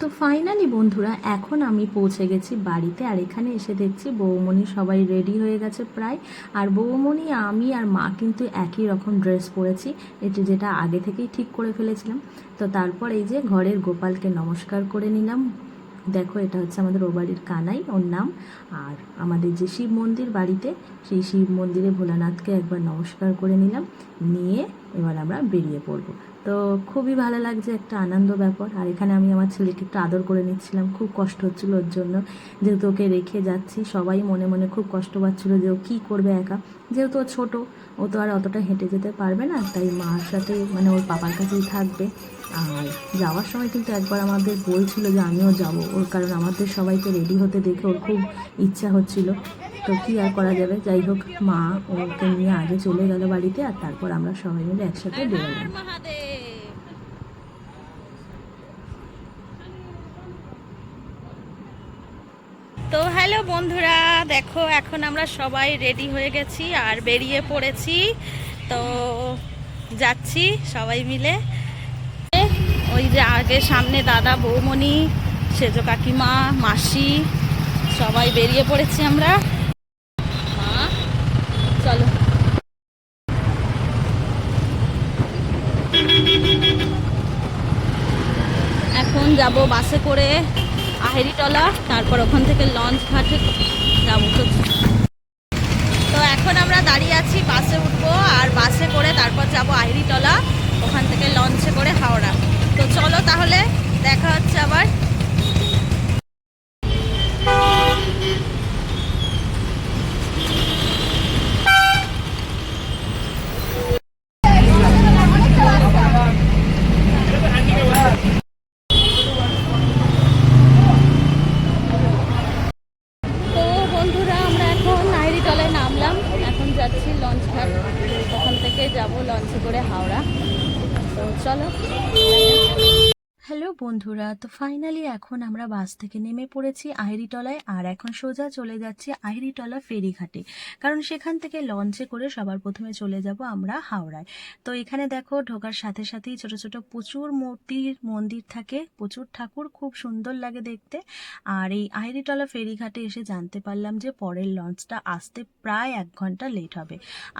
তো ফাইনালি বন্ধুরা, এখন আমি পৌঁছে গেছি বাড়িতে আর এখানে এসে দেখছি বৌমণি সবাই রেডি হয়ে গেছে প্রায়। আর বৌমণি, আমি আর মা কিন্তু একই রকম ড্রেস পরেছি, এটি যেটা আগে থেকেই ঠিক করে ফেলেছিলাম। তো তারপর এই যে ঘরের গোপালকে নমস্কার করে নিলাম। দেখো, এটা হচ্ছে আমাদের ও বাড়ির কানাই, ওর নাম। আর আমাদের যে শিব মন্দির বাড়িতে, সেই শিব মন্দিরে ভোলানাথকে একবার নমস্কার করে নিলাম। নিয়ে এবার আমরা বেরিয়ে পড়ব। তো খুবই ভালো লাগছে, একটা আনন্দ ব্যাপার। আর এখানে আমি আমার ছেলেকে একটু আদর করে নিচ্ছিলাম, খুব কষ্ট হচ্ছিল ওর জন্য। যেহেতু ওকে রেখে যাচ্ছি, সবাই মনে মনে খুব কষ্ট পাচ্ছিল যে ও কী করবে একা। যেহেতু ও ছোটো, ও তো আর অতটা হেঁটে যেতে পারবে না, তাই মার সাথে মানে ওর পাপার কাছেই থাকবে। আর যাওয়ার সময় কিন্তু একবার আমাদের বলছিল যে আমিও যাব, ওর কারণ আমাদের সবাইকে রেডি হতে দেখে ওর খুব ইচ্ছা হচ্ছিল। তো কী আর করা যাবে? যাই হোক, মা ওকে নিয়ে আগে চলে গেল বাড়িতে, আর তারপর আমরা সবাই মিলে একসাথে বেরোলাম তো হ্যালো বন্ধুরা, দেখো এখন আমরা সবাই রেডি হয়ে গেছি আর বেরিয়ে পড়েছি। তো যাচ্ছি সবাই মিলে। ওই যে আগে সামনে দাদা, বৌমণি, সেজ কাকিমা, মাসি, সবাই বেরিয়ে পড়েছি আমরা। চলো। এখন যাব বাসে করে আহেরিটলা তারপর ওখান থেকে লঞ্চ ঘাটে যাব। তো এখন আমরা দাঁড়িয়ে আছি, বাসে উঠবো আর বাসে করে তারপর যাব আহেরিটলা ওখান থেকে লঞ্চে করে হাওড়া। তো চলো তাহলে, দেখা হচ্ছে আবার তো বন্ধুরা আমরা এখন আহেরিটলায় নামলাম এখন যাচ্ছি লঞ্চ ঘাট ওখান থেকে যাব লঞ্চে করে হাওড়া। তো চলো। হ্যালো বন্ধুরা, তো ফাইনালি এখন আমরা বাস থেকে নেমে পড়েছি আহিরিটলায় আর এখন সোজা চলে যাচ্ছি আহিরিটলা ফেরিঘাটে। কারণ সেখান থেকে লঞ্চে করে সবার প্রথমে চলে যাব আমরা হাওড়ায়। তো এখানে দেখো ঢোকার সাথে সাথেই ছোট ছোট প্রচুর মূর্তির মন্দির থাকে, প্রচুর ঠাকুর, খুব সুন্দর লাগে দেখতে। আর এই আহিরিটলা ফেরিঘাটে এসে জানতে পারলাম যে পরের লঞ্চটা আসতে প্রায় এক ঘণ্টা লেট হবে।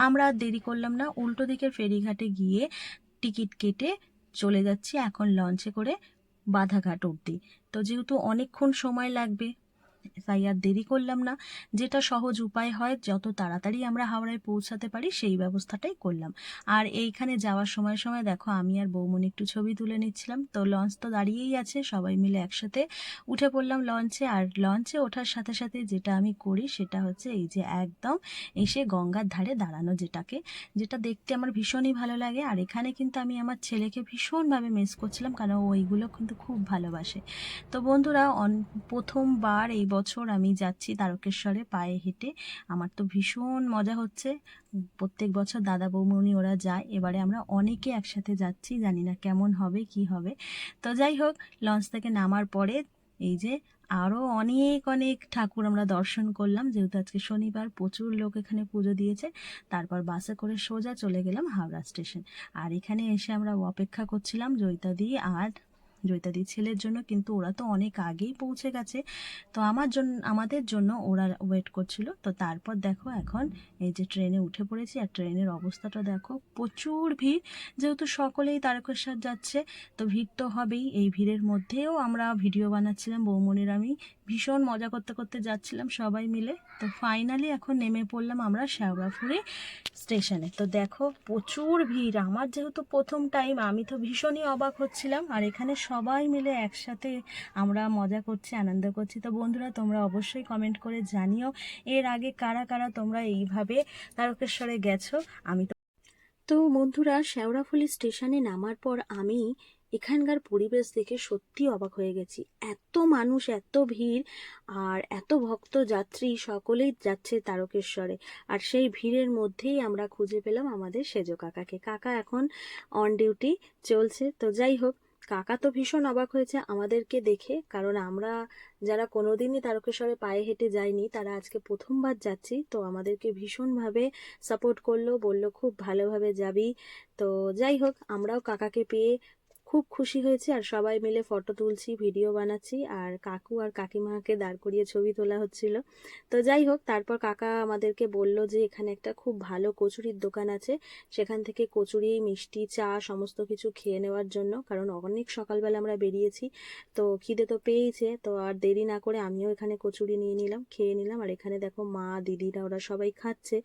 আমরা আর দেরি করলাম না, উল্টো দিকের ফেরিঘাটে গিয়ে টিকিট কেটে চলে যাচ্ছি এখন লঞ্চে করে বাধাঘাট অবধি। তো যেহেতু অনেকক্ষণ সময় লাগবে তাই আর দেরি করলাম না। যেটা সহজ উপায় হয়, যত তাড়াতাড়ি আমরা হাওড়ায় পৌঁছাতে পারি, সেই ব্যবস্থাটাই করলাম। আর এইখানে যাওয়ার সময় সময় দেখো, আমি আর বৌমনি একটু ছবি তুলে নিচ্ছিলাম। তো লঞ্চ তো দাঁড়িয়েই আছে, সবাই মিলে একসাথে উঠে পড়লাম লঞ্চে আর লঞ্চে ওঠার সাথে সাথে যেটা আমি করি, সেটা হচ্ছে এই যে একদম এসে গঙ্গার ধারে দাঁড়ানো যেটাকে, যেটা দেখতে আমার ভীষণই ভালো লাগে। আর এখানে কিন্তু আমি আমার ছেলেকে ভীষণভাবে মিস করছিলাম, কারণ ওইগুলো কিন্তু খুব ভালোবাসে। তো বন্ধুরা প্রথমবার এই বছর আমি যাচ্ছি তারকেশ্বরে পায়ে হেঁটে। আমার তো ভীষণ মজা হচ্ছে। প্রত্যেক বছর দাদা বৌমনি ওরা যায়। এবারে আমরা অনেকে একসাথে যাচ্ছি, জানি না কেমন হবে, কি হবে। তো যাই হোক, লঞ্চ থেকে নামার পরে এই যে আরও অনেক অনেক ঠাকুর আমরা দর্শন করলাম। যেহেতু আজকে শনিবার, প্রচুর লোক এখানে পুজো দিয়েছে। তারপর বাসে করে সোজা চলে গেলাম হাওড়া স্টেশন। আর এখানে এসে আমরা অপেক্ষা করছিলাম জয়িতাদি আর জয়িতাদির ছেলের জন্য, কিন্তু ওরা তো অনেক আগেই পৌঁছে গেছে। তো আমার জন্য আমাদের জন্য ওরা ওয়েট করছিল। তো তারপর দেখো এখন এই যে ট্রেনে উঠে পড়েছি, আর ট্রেনের অবস্থাটা দেখো, প্রচুর ভিড়। যেহেতু সকলেই তারকেশ্বর যাচ্ছে, তো ভিড় তো হবেই। এই ভিড়ের মধ্যেও আমরা ভিডিও বানাচ্ছিলাম বৌমনির আমি ভীষণ মজা করতে করতে যাচ্ছিলাম সবাই মিলে। তো ফাইনালি এখন নেমে পড়লাম আমরা শেওড়াফুরি স্টেশনে তো দেখো প্রচুর ভিড়। আমার যেহেতু প্রথম টাইম আমি তো ভীষণই অবাক হচ্ছিলাম। আর এখানে সবাই মিলে একসাথে আমরা মজা করছি, আনন্দ করছি। তো বন্ধুরা, তোমরা অবশ্যই কমেন্ট করে জানিও, এর আগে কারা কারা তোমরা এইভাবে তারকেশ্বরে গেছো? আমি তো তো বন্ধুরা, শেওড়াফুলি স্টেশনে নামার পর আমি এখানকার পরিবেশ দেখে সত্যি অবাক হয়ে গেছি। এত মানুষ, এত ভিড়, আর এত ভক্ত যাত্রী, সকলেই যাচ্ছে তারকেশ্বরে। আর সেই ভিড়ের মধ্যেই আমরা খুঁজে পেলাম আমাদের সেজো কাকাকে। কাকা এখন অন ডিউটি চলছে। তো যাই হোক কাকা তো ভীষণ অবাক হয়েছে আমাদেরকে দেখে, কারণ আমরা যারা কোনোদিনই তারকেশ্বরে পায়ে হেঁটে যাইনি, তারা আজকে প্রথমবার যাচ্ছি, তো আমাদেরকে ভীষণভাবে সাপোর্ট করল, বলল খুব ভালোভাবে যাবি। তো যাই হোক, আমরাও কাকাকে পেয়ে খুব খুশি হয়েছি আর সবাই মিলে ফটো তুলছি, ভিডিও বানাচ্ছি আর কাকু আর কাকিমাকে দাঁড় করিয়ে ছবি তোলা হচ্ছিল। তো যাই হোক, তারপর কাকা আমাদেরকে বলল যে এখানে একটা খুব ভালো কচুরির দোকান আছে। সেখান থেকে কচুরি, মিষ্টি, চা সমস্ত কিছু খেয়ে নেওয়ার জন্য, কারণ অনেক সকালবেলা আমরা বেরিয়েছি, তো খিদে তো পেয়েছে তো আর দেরি না করে আমিও এখানে কচুরি নিয়ে নিলাম, খেয়ে নিলাম। আর এখানে দেখো মা, দিদিরা, ওরা সবাই খাচ্ছে।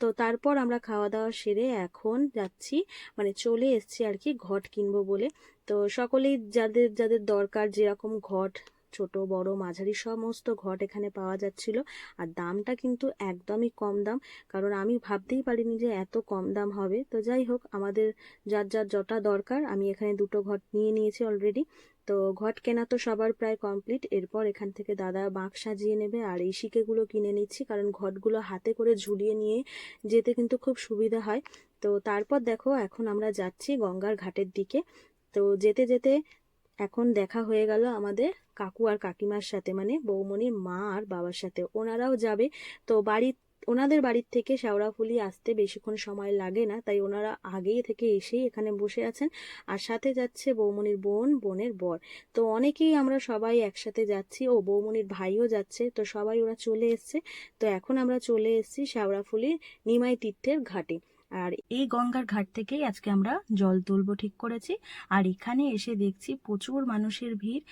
তো তারপর আমরা খাওয়া দাওয়া সেরে এখন যাচ্ছি মানে চলে এসছি আর কি ঘট কিনবো বলে। তো সকলেই যাদের যাদের দরকার যেরকম ঘট, ছোট, বড়, মাঝারি, সমস্ত ঘট এখানে পাওয়া যাচ্ছিল। আর দামটা কিন্তু একদমই কম দাম, কারণ আমি ভাবতেই পারিনি যে এত কম দাম হবে। তো যাই হোক, আমাদের যার যার যটা দরকার, আমি এখানে দুটো ঘট নিয়ে নিয়েছি অলরেডি তো ঘট কেনা তো সবার প্রায় কমপ্লিট এরপর এখান থেকে দাদা বাঁক সাজিয়ে নেবে, আর এই শিকেগুলো কিনে নিচ্ছি, কারণ ঘটগুলো হাতে করে ঝুলিয়ে নিয়ে যেতে কিন্তু খুব সুবিধা হয়। তো তারপর দেখো, এখন আমরা যাচ্ছি গঙ্গার ঘাটের দিকে। তো যেতে যেতে এখন দেখা হয়ে গেল আমাদের কাকু আর কাকিমার সাথে মানে বৌমনির মা আর বাবার সাথে। ওনারাও যাবে। তো বাড়ি, ওনাদের বাড়ির থেকে শেওড়াফুলি আসতে বেশিক্ষণ সময় লাগে না, তাই ওনারা আগেই থেকে এসেই এখানে বসে আছেন। আর সাথে যাচ্ছে বৌমনির বোন, বোনের বর। তো অনেকেই আমরা সবাই একসাথে যাচ্ছি ও বৌমনির ভাইও যাচ্ছে, তো সবাই ওরা চলে এসছে। তো এখন আমরা চলে এসেছি শেওড়াফুলির নিমাই তীর্থের ঘাটে। আর এই গঙ্গার ঘাট থেকেই আজকে আমরা জল তুলব, ঠিক করেছি। আর এখানে এসে দেখছি প্রচুর মানুষের ভিড়।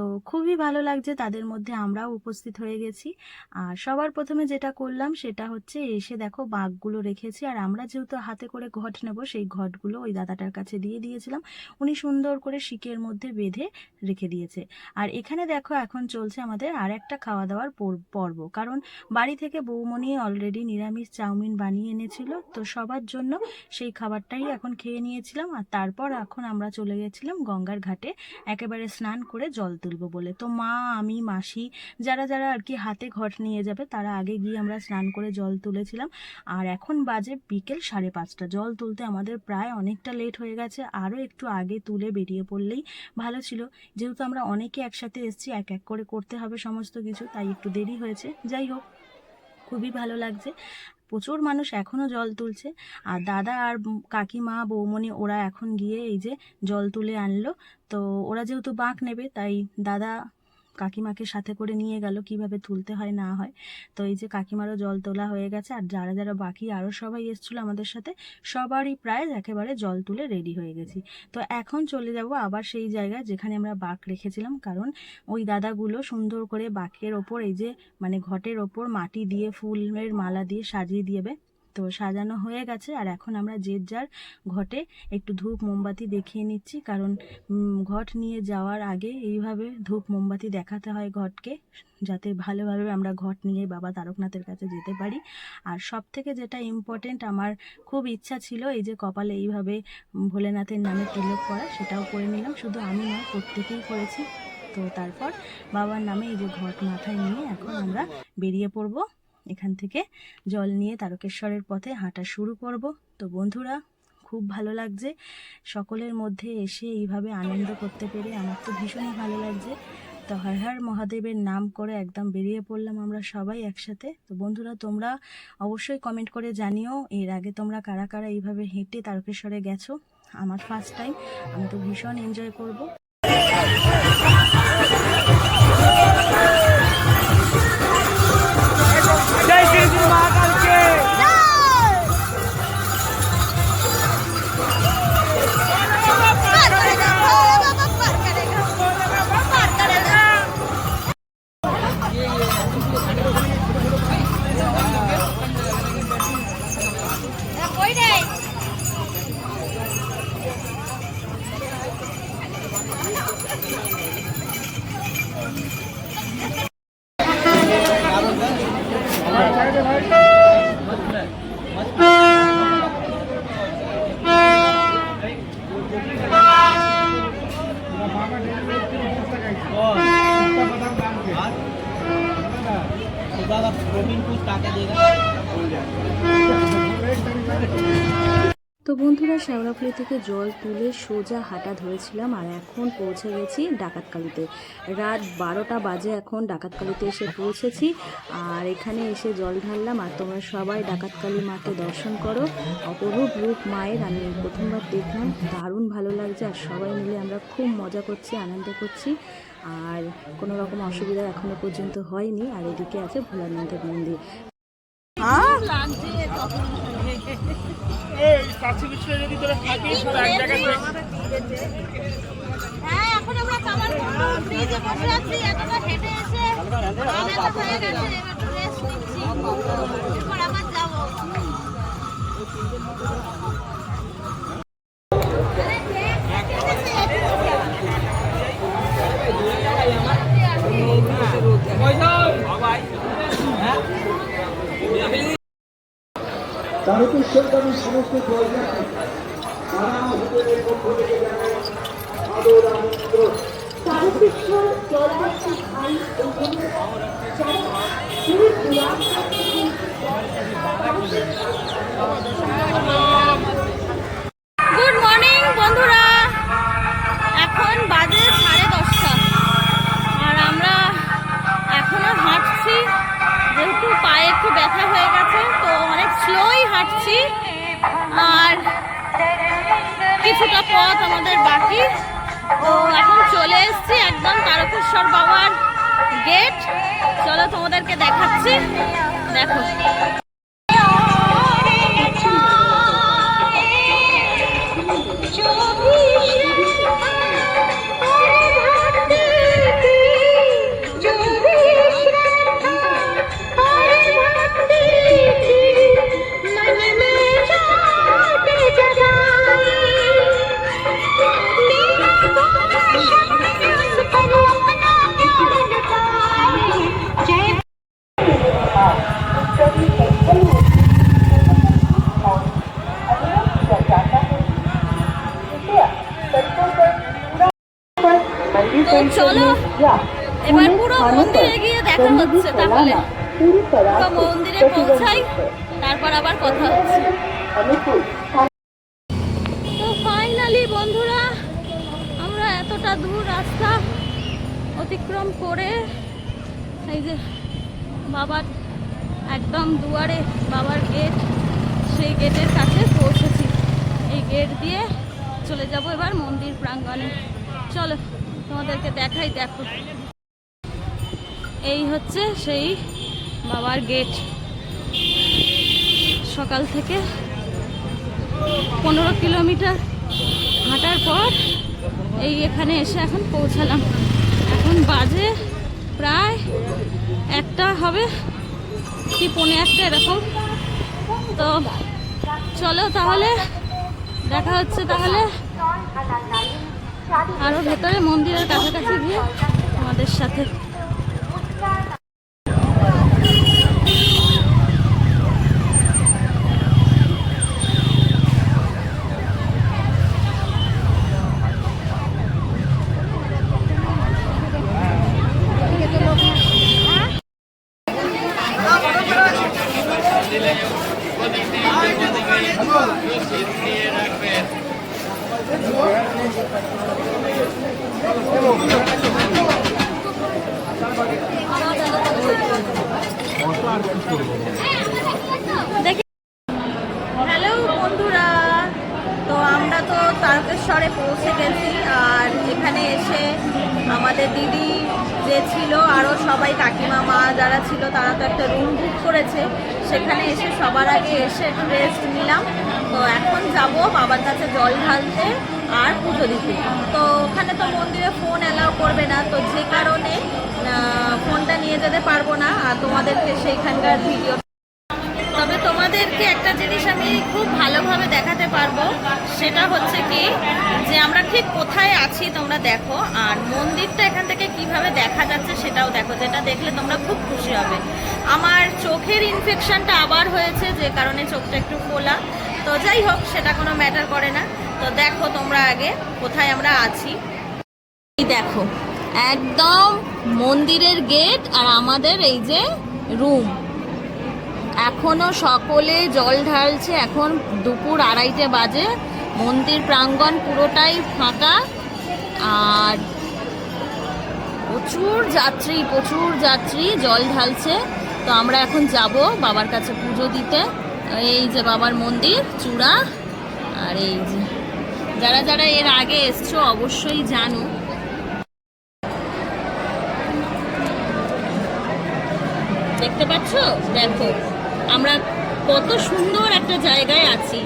তো খুবই ভালো লাগছে তাদের মধ্যে আমরাও উপস্থিত হয়ে গেছি। আর সবার প্রথমে যেটা করলাম সেটা হচ্ছে এসে দেখো বাঘগুলো রেখেছি। আর আমরা যেহেতু হাতে করে ঘট নেব, সেই ঘটগুলো ওই দাদাটার কাছে দিয়ে দিয়েছিলাম। উনি সুন্দর করে শিকের মধ্যে বেঁধে রেখে দিয়েছে। আর এখানে দেখো এখন চলছে আমাদের আর একটা খাওয়া দাওয়ার পর- পর্ব। কারণ বাড়ি থেকে বৌমনি অলরেডি নিরামিষ চাউমিন বানিয়ে এনেছিল, তো সবার জন্য সেই খাবারটাই এখন খেয়ে নিয়েছিলাম। আর তারপর এখন আমরা চলে গেছিলাম গঙ্গার ঘাটে। একেবারে স্নান করে জল তুলবো বলে। তো মা, আমি, মাসি যারা যারা আর কি হাতে ঘট নিয়ে যাবে, তারা আগে গিয়ে আমরা স্নান করে জল তুলেছিলাম। আর এখন বাজে বিকেল সাড়ে পাঁচটা। জল তুলতে আমাদের প্রায় অনেকটা লেট হয়ে গেছে। আরও একটু আগে তুলে বেরিয়ে পড়লেই ভালো ছিল। যেহেতু আমরা অনেকে একসাথে এসেছি, এক এক করে করতে হবে সমস্ত কিছু, তাই একটু দেরি হয়েছে। যাই হোক, খুবই ভালো লাগছে। প্রচুর মানুষ এখনও জল তুলছে। আর দাদা আর কাকিমা বৌমনি ওরা এখন গিয়ে এই যে জল তুলে আনলো। তো ওরা যেহেতু বাঁক নেবে, তাই দাদা কাকিমাকে সাথে করে নিয়ে গেল, কীভাবে তুলতে হয়, না হয়। তো এই যে কাকিমারও জল তোলা হয়ে গেছে, আর যারা যারা বাকি আরও সবাই এসেছিল আমাদের সাথে, সবারই প্রায় একেবারে জল তুলে রেডি হয়ে গেছি। তো এখন চলে যাব আবার সেই জায়গায় যেখানে আমরা বাঁক রেখেছিলাম, কারণ ওই দাদাগুলো সুন্দর করে বাঁকের ওপর, এই যে মানে ঘটের ওপর মাটি দিয়ে, ফুলের মালা দিয়ে সাজিয়ে দিয়েবে। তো সাজানো হয়ে গেছে, আর এখন আমরা যে যার ঘটে একটু ধূপ মোমবাতি দেখিয়ে নিচ্ছি। কারণ ঘট নিয়ে যাওয়ার আগে এইভাবে ধূপ মোমবাতি দেখাতে হয় ঘটকে, যাতে ভালোভাবে আমরা ঘট নিয়ে বাবা তারকনাথের কাছে যেতে পারি। আর সব থেকে যেটা ইম্পর্টেন্ট আমার খুব ইচ্ছা ছিল এই যে কপালে এইভাবে ভোলেনাথের নামে তিলক করা, সেটাও করে নিলাম। শুধু আমি নয়, প্রত্যেকেই করেছি। তো তারপর বাবার নামে এই যে ঘট মাথায় নিয়ে এখন আমরা বেরিয়ে পড়ব। এখান থেকে জল নিয়ে তারকেশ্বরের পথে হাঁটা শুরু করব। তো বন্ধুরা, খুব ভালো লাগছে। সকলের মধ্যে এসে এইভাবে আনন্দ করতে পেরে আমার তো ভীষণই ভালো লাগছে। তো হর হর মহাদেবের নাম করে একদম বেরিয়ে পড়লাম আমরা সবাই একসাথে। তো বন্ধুরা, তোমরা অবশ্যই কমেন্ট করে জানিও, এর আগে তোমরা কারা কারা এইভাবে হেঁটে তারকেশ্বরে গেছো? আমার ফার্স্ট টাইম আমি তো ভীষণ এনজয় করব। শ্যাওড়াফুলি থেকে জল তুলে সোজা হাঁটা ধরেছিলাম আর এখন পৌঁছে গেছি ডাকাতকালিতে। রাত বারোটা বাজে এখন ডাকাতকালিতে এসে পৌঁছেছি আর এখানে এসে জল ঢাললাম আর তোমরা সবাই ডাকাতকালী মাকে দর্শন করো। অপরূপ রূপ মায়ের আমি প্রথমবার দেখলাম দারুণ ভালো লাগছে আর সবাই মিলে আমরা খুব মজা করছি আনন্দ করছি আর কোনো রকম অসুবিধা এখনও পর্যন্ত হয়নি। আর এদিকে আছে ভোলানাথের মন্দির। এই পিছনে যদি তোরা থাকিস হ্যাঁ এখন আমরা কামারকুন্ডু ব্রিজে বসে আছি, এতটা হেঁটে এসে হয়ে গেছে Obrigado. এবার পুরো মন্দিরে গিয়ে দেখা হচ্ছে তাহলে। পুরো মন্দিরে পৌঁছাই তারপর আবার কথা হচ্ছে। তো ফাইনালি বন্ধুরা আমরা এতটা দূর রাস্তা অতিক্রম করে এই যে বাবার একদম দুয়ারে বাবার গেট সেই গেটের কাছে পৌঁছেছি। এই গেট দিয়ে চলে যাব এবার মন্দির প্রাঙ্গণে। চলো। তোমাদেরকে দেখাই, দেখো। এই হচ্ছে সেই বাবার গেট সকাল থেকে পনেরো কিলোমিটার হাঁটার পর এই এখানে এসে এখন পৌঁছালাম। এখন বাজে প্রায় একটা হবে কি পৌনে একটা এরকম। তো চলো তাহলে, দেখা হচ্ছে তাহলে। আরও ভেতরে মন্দিরের কাছাকাছি গিয়ে আমাদের সাথে দেখি হ্যালো বন্ধুরা। তো আমরা তো তারকেশ্বরে পৌঁছে গেছি, আর এখানে এসে আমাদের দিদি যে ছিল, আরও সবাই কাকিমা মা যারা ছিল, তারা তো একটা রুম বুক করেছে। সেখানে এসে সবার আগে এসে একটু রেস্ট নিলাম। তো এখন যাব বাবার কাছে জল ঢালতে। আর পুজো দিতে। তো ওখানে তো মন্দিরে ফোন অ্যালাউ করবে না, তো যে কারণে ফোনটা নিয়ে যেতে পারব না, আর তোমাদেরকে সেইখানকার ভিডিও তোমাদেরকে একটা জিনিস আমি খুব ভালোভাবে দেখাতে পারব, সেটা হচ্ছে কি যে আমরা ঠিক কোথায় আছি তোমরা দেখো, আর মন্দিরটা এখান থেকে কীভাবে দেখা যাচ্ছে সেটাও দেখো, যেটা দেখলে তোমরা খুব খুশি হবে। আমার চোখের ইনফেকশনটা আবার হয়েছে, যে কারণে চোখটা একটু ফোলা। তো যাই হোক, সেটা কোনো ম্যাটার করে না। তো দেখো তোমরা আগে কোথায় আমরা আছি। দেখো, একদম মন্দিরের গেট আর আমাদের এই যে রুম এখনও সকলে জল ঢালছে। এখন দুপুর আড়াইটে বাজে। মন্দির প্রাঙ্গণ পুরোটাই ফাঁকা। আর প্রচুর যাত্রী প্রচুর যাত্রী জল ঢালছে। তো আমরা এখন যাব বাবার কাছে পুজো দিতে। এই যে বাবার মন্দির, চূড়া। আর এই যে যারা যারা এর আগে এসছো অবশ্যই জানো। দেখতে পাচ্ছ? দেখো। আমরা কত সুন্দর একটা জায়গায় আছি।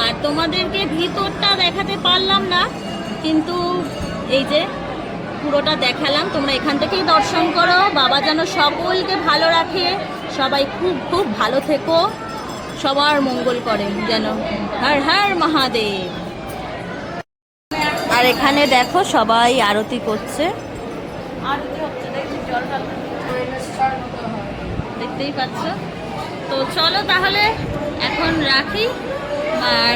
আর তোমাদেরকে ভিতরটা দেখাতে পারলাম না কিন্তু এই যে পুরোটা দেখালাম তোমরা এখান থেকেই দর্শন করো। বাবা যেন সকলকে ভালো রাখে। সবাই খুব খুব ভালো থেকো। সবার মঙ্গল করে যেন। হর হর মহাদেব। আর এখানে দেখো সবাই আরতি করছে। আরতি হচ্ছে দেখতেই পাচ্ছ? তো চলো তাহলে এখন রাখি, আর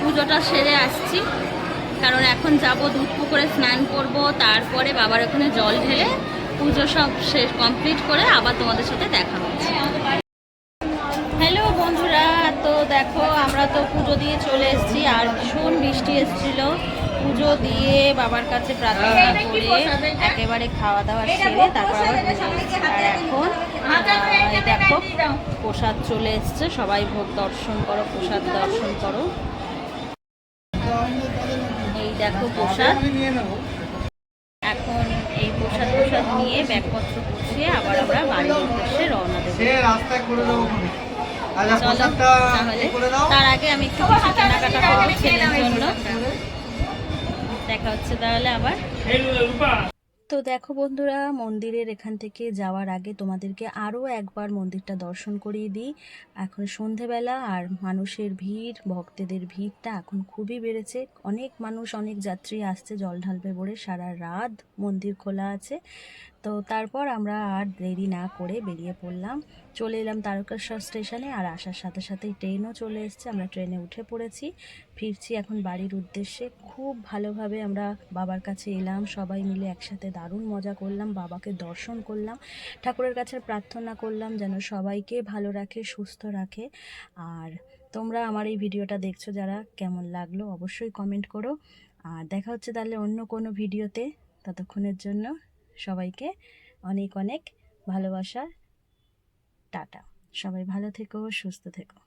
পুজোটা সেরে আসছি। কারণ এখন যাব দুধ পুকুরে স্নান করব, তারপরে বাবার ওখানে জল ঢেলে পুজো সব শেষ কমপ্লিট করে আবার তোমাদের সাথে দেখা হচ্ছে। হ্যালো বন্ধুরা, তো দেখো আমরা তো পুজো দিয়ে চলে এসেছি, আর ভীষণ বৃষ্টি এসেছিল। পুজো দিয়ে বাবার কাছে প্রার্থনা করে একেবারে খাওয়া দাওয়া সেরে তারপর আবার পুজো আর এখন এই দেখো প্রসাদ চলে এসছে। সবাই ভোগ দর্শন করো প্রসাদ দর্শন করো। এই দেখো প্রসাদ। এখন এই প্রসাদ প্রসাদ নিয়ে ব্যাগপত্র গুছিয়ে আবার আমরা বাড়ির উদ্দেশ্যে রওনা দেবো। সে রাস্তায় করে দেবো আচ্ছা তার আগে আমি একটু কেনাকাটা করব ছেলের জন্য। দেখা হচ্ছে তাহলে আবার। তো দেখো বন্ধুরা, মন্দিরের এখান থেকে যাওয়ার আগে তোমাদেরকে আরও একবার মন্দিরটা দর্শন করিয়ে দিই। এখন সন্ধেবেলা আর মানুষের ভিড়, ভক্তদের ভিড়টা এখন খুবই বেড়েছে। অনেক মানুষ, অনেক যাত্রী আসছে, জল ঢালবে বলে সারা রাত মন্দির খোলা আছে। তো তারপর আমরা আর দেরি না করে বেরিয়ে পড়লাম। চলে এলাম তারকেশ্বর স্টেশনে আর আসার সাথে সাথেই ট্রেনও চলে এসেছে। আমরা ট্রেনে উঠে পড়েছি। ফিরছি এখন বাড়ির উদ্দেশ্যে। খুব ভালোভাবে আমরা বাবার কাছে এলাম। সবাই মিলে একসাথে দারুণ মজা করলাম। বাবাকে দর্শন করলাম। ঠাকুরের কাছে প্রার্থনা করলাম যেন সবাইকে ভালো রাখে, সুস্থ রাখে। আর তোমরা আমার এই ভিডিওটা দেখছ যারা, কেমন লাগল অবশ্যই কমেন্ট করো। আর দেখা হচ্ছে তাহলে অন্য কোনো ভিডিওতে। ততক্ষণের জন্য সবাইকে অনেক অনেক ভালোবাসা টাটা। সবাই ভালো থেকো সুস্থ থেকো।